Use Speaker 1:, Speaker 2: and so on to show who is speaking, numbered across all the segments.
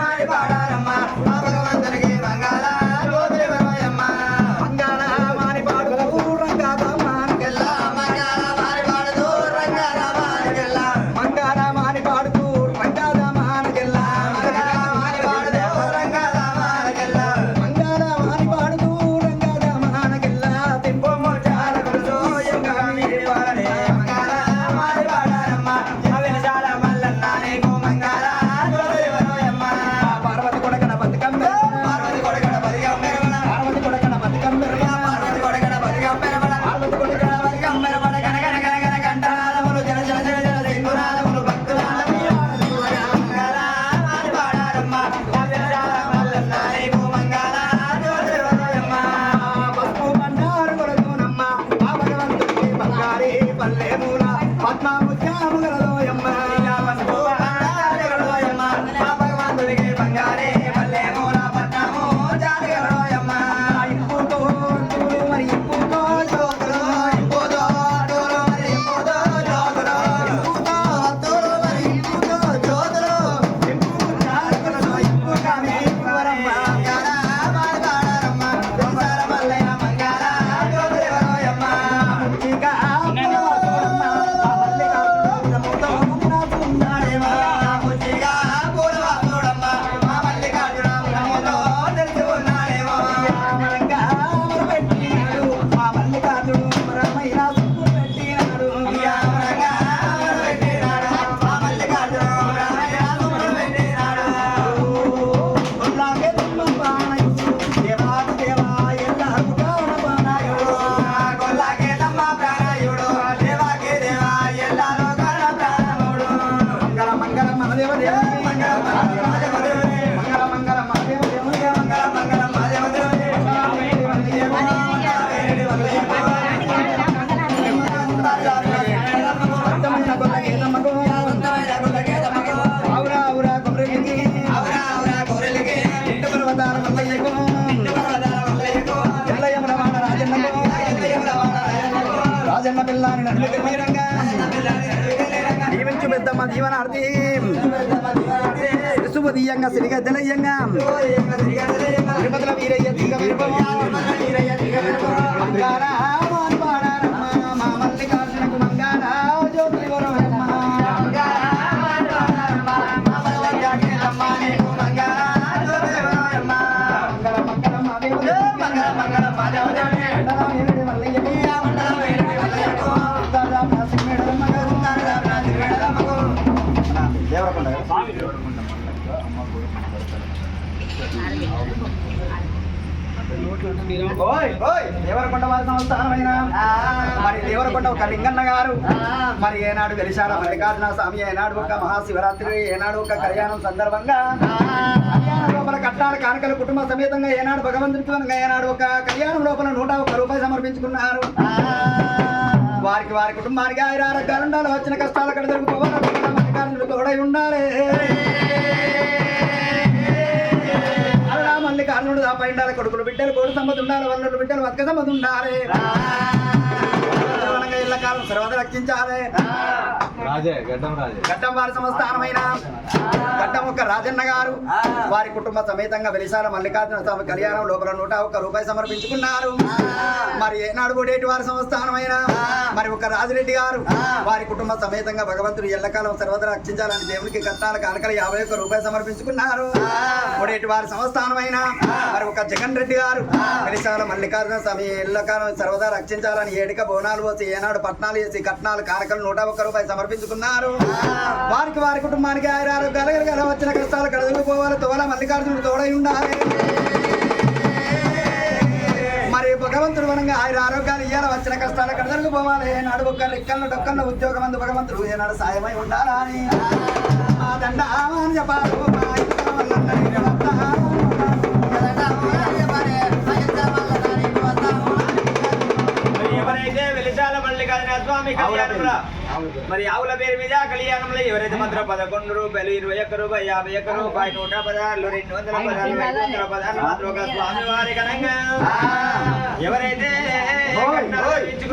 Speaker 1: మారి రాజన్న పిల్లాని నడుముకి మీరంగా దీవించు పెద్దమ్మ దీవనార్థి శుభదీయంగా సిరిగద్దలయ్యంగా తిరుపతిల వీరయ్య దేవరకొండ వారి సంస్థానమైన మరి దేవరకొండ ఒక లింగన్న గారు. మరి ఏనాడు వెలిశాల మల్లికార్జున స్వామి ఏనాడు ఒక మహాశివరాత్రి ఏనాడు ఒక కళ్యాణం సందర్భంగా లోపల కట్టాల కానుకల కుటుంబ సమేతంగా ఏనాడు భగవంతుడికి వనగా ఏనాడు ఒక కళ్యాణం లోపల నూట ఒక్క రూపాయి సమర్పించుకున్నారు. వారికి వారి కుటుంబానికి ఆయన ఆరోగ్యాలు ఉండాలి. వచ్చిన కష్టాలు అక్కడ జరుగుకోవాలి. మల్లికార్జునుడు తోడై ఉండాలి. మల్లికార్జునుడు కొడుకులు బిడ్డలు కోడి సంబంధం ఉండాలి వల్లుడు బిడ్డలు బతుక సంబంధం ఉండాలి. వనంగా ఇళ్ళ కాలం సర్వద రక్షించాలి.
Speaker 2: రాజే గడ్డం రాజే.
Speaker 1: గడ్డం వారి సంస్థానమైన గడ్డం ఒక రాజన్న గారు. వారి కుటుంబ సమేతంగా వెలిసాల మల్లికార్జున స్వామి కళ్యాణం లోపల నూట ఒక్క రూపాయి సమర్పించుకున్నారు. మరి ఏనాడు కొడేటి వారి సంస్థానమైన మరి ఒక రాజిరెడ్డి గారు. వారి కుటుంబ సమేతంగా భగవంతుడు ఎల్లకాలం సర్వదా రక్షించాలని దేవునికి కట్టాల కానుకల యాభై ఒక్క రూపాయి సమర్పించుకున్నారు. కొడేటి వారి సంస్థానమైన మరి ఒక జగన్ రెడ్డి గారు. వెలిసాల మల్లికార్జున స్వామి ఎల్లకాలం సర్వదా రక్షించాలని ఏడిక బోనాలు పోసి ఏనాడు పట్నాలు వేసి కట్నాలు కారకలు నూట ఒక్క రూపాయి సమర్పించుకున్నారు. వారికి వారి కుటుంబానికి ఆయన ఆరోగ్యాలు కలగల వచ్చిన కష్టాలు కడదలిపోవాలి తోల మల్లికార్జునుడు తోడై ఉండాలి. మరి భగవంతుడు వనంగా ఆయన ఆరోగ్యాలు ఇయ్యాల వచ్చిన కష్టాలు కడదలిపోవాలి ఏనాడు ఒక్క రెక్కల డొక్కల ఉద్యోగం అందు భగవంతుడు ఏనాడు సాయమై ఉండాలా అని మా దండ అని
Speaker 3: మరి ఆవుల పేరు మీద కళ్యాణంలో ఎవరైతే మాత్రం పదకొండు రూపాయలు ఇరవై ఒక్క రూపాయి యాభై ఒక్క రూపాయి నూట పదహారులు రెండు వందల పదహారు ఐదు వందల పదహారు మాత్రం ఒక స్వామి వారి ఘనంగా ఎవరైతే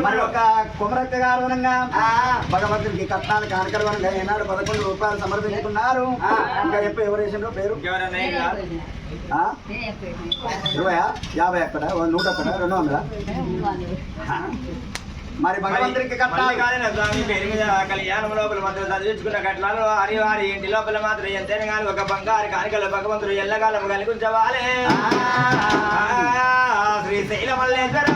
Speaker 1: మరి ఒక కుమరక్క గారు భగవంతుడికి అనగా ఏనాడు పదకొండు రూపాయలు సమర్పించుకున్నారు. ఇంకా చెప్పు ఎవరు వేసిండ్రో పేరు? ఇరవయా? యాభై అక్కడ నూట అక్కడ రెండు వందల? మరి భగవంతుడికి కట్నాలు
Speaker 3: మల్లికార్జున స్వామి పేరు మీద కళ్యాణం లోపల మాత్రం చదివించుకున్న కట్నాలు వారి వారి ఇంటి లోపల మాత్రం ఎంతైనా కానీ ఒక బంగారు కానికల భగవంతుడు ఎల్లకాలం కలిగించవాలి శ్రీశైల మల్లేశ్వర